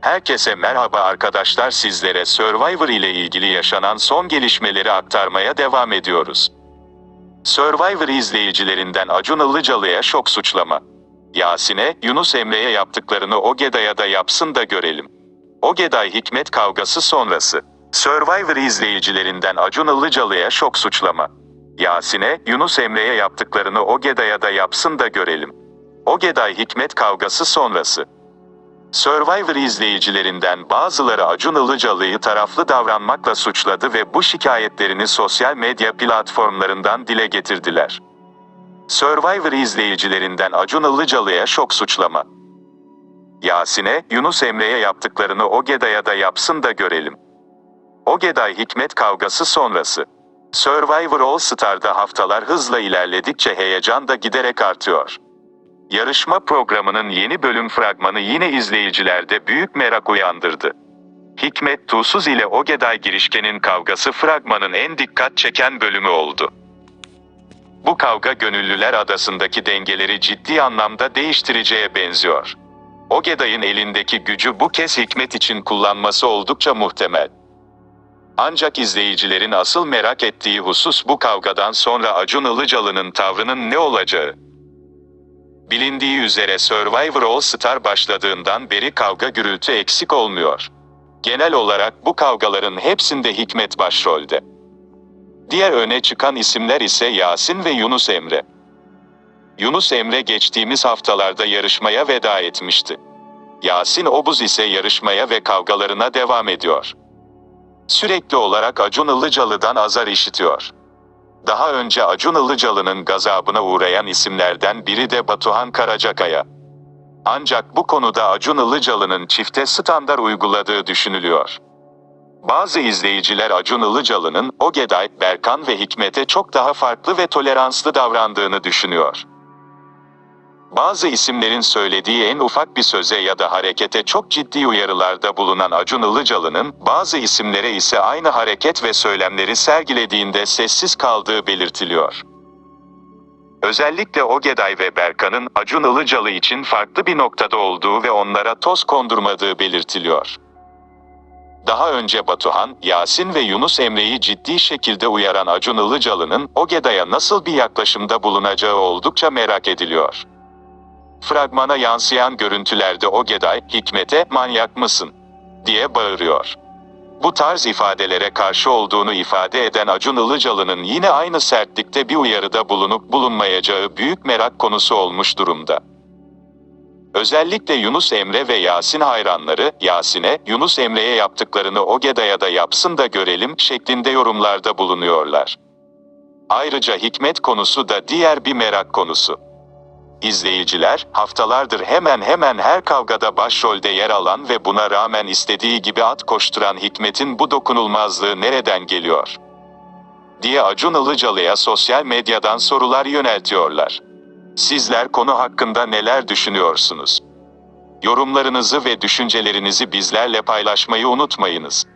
Herkese merhaba arkadaşlar sizlere Survivor ile ilgili yaşanan son gelişmeleri aktarmaya devam ediyoruz. Survivor izleyicilerinden Acun Ilıcalı'ya şok suçlama. Yasin'e, Yunus Emre'ye yaptıklarını Ogeday'a da yapsın da görelim. Ogeday Hikmet kavgası sonrası. Survivor izleyicilerinden Acun Ilıcalı'ya şok suçlama. Yasin'e, Yunus Emre'ye yaptıklarını Ogeday'a da yapsın da görelim. Ogeday Hikmet kavgası sonrası. Survivor izleyicilerinden bazıları Acun Ilıcalı'yı taraflı davranmakla suçladı ve bu şikayetlerini sosyal medya platformlarından dile getirdiler. Survivor izleyicilerinden Acun Ilıcalı'ya şok suçlama. Yasin'e, Yunus Emre'ye yaptıklarını Ogeday'a da yapsın da görelim. Ogeday Hikmet kavgası sonrası. Survivor All Star'da haftalar hızla ilerledikçe heyecan da giderek artıyor. Yarışma programının yeni bölüm fragmanı yine izleyicilerde büyük merak uyandırdı. Hikmet Tuğsuz ile Ogeday Girişken'in kavgası fragmanın en dikkat çeken bölümü oldu. Bu kavga gönüllüler adasındaki dengeleri ciddi anlamda değiştireceğe benziyor. Ogeday'ın elindeki gücü bu kez Hikmet için kullanması oldukça muhtemel. Ancak izleyicilerin asıl merak ettiği husus bu kavgadan sonra Acun Ilıcalı'nın tavrının ne olacağı. Bilindiği üzere Survivor All Star başladığından beri kavga gürültü eksik olmuyor. Genel olarak bu kavgaların hepsinde Hikmet başrolde. Diğer öne çıkan isimler ise Yasin ve Yunus Emre. Yunus Emre geçtiğimiz haftalarda yarışmaya veda etmişti. Yasin Obuz ise yarışmaya ve kavgalarına devam ediyor. Sürekli olarak Acun Ilıcalı'dan azar işitiyor. Daha önce Acun Ilıcalı'nın gazabına uğrayan isimlerden biri de Batuhan Karacakaya. Ancak bu konuda Acun Ilıcalı'nın çifte standar uyguladığı düşünülüyor. Bazı izleyiciler Acun Ilıcalı'nın Ogeday, Berkan ve Hikmet'e çok daha farklı ve toleranslı davrandığını düşünüyor. Bazı isimlerin söylediği en ufak bir söze ya da harekete çok ciddi uyarılarda bulunan Acun Ilıcalı'nın, bazı isimlere ise aynı hareket ve söylemleri sergilediğinde sessiz kaldığı belirtiliyor. Özellikle Ogeday ve Berkan'ın Acun Ilıcalı için farklı bir noktada olduğu ve onlara toz kondurmadığı belirtiliyor. Daha önce Batuhan, Yasin ve Yunus Emre'yi ciddi şekilde uyaran Acun Ilıcalı'nın Ogeday'a nasıl bir yaklaşımda bulunacağı oldukça merak ediliyor. Fragmana yansıyan görüntülerde Ogeday, Hikmet'e manyak mısın? diye bağırıyor. Bu tarz ifadelere karşı olduğunu ifade eden Acun Ilıcalı'nın yine aynı sertlikte bir uyarıda bulunup bulunmayacağı büyük merak konusu olmuş durumda. Özellikle Yunus Emre ve Yasin hayranları, Yasin'e, Yunus Emre'ye yaptıklarını Ogeday'a da yapsın da görelim şeklinde yorumlarda bulunuyorlar. Ayrıca Hikmet konusu da diğer bir merak konusu. İzleyiciler, haftalardır hemen hemen her kavgada başrolde yer alan ve buna rağmen istediği gibi at koşturan Hikmet'in bu dokunulmazlığı nereden geliyor? diye Acun Ilıcalı'ya sosyal medyadan sorular yöneltiyorlar. Sizler konu hakkında neler düşünüyorsunuz? Yorumlarınızı ve düşüncelerinizi bizlerle paylaşmayı unutmayınız.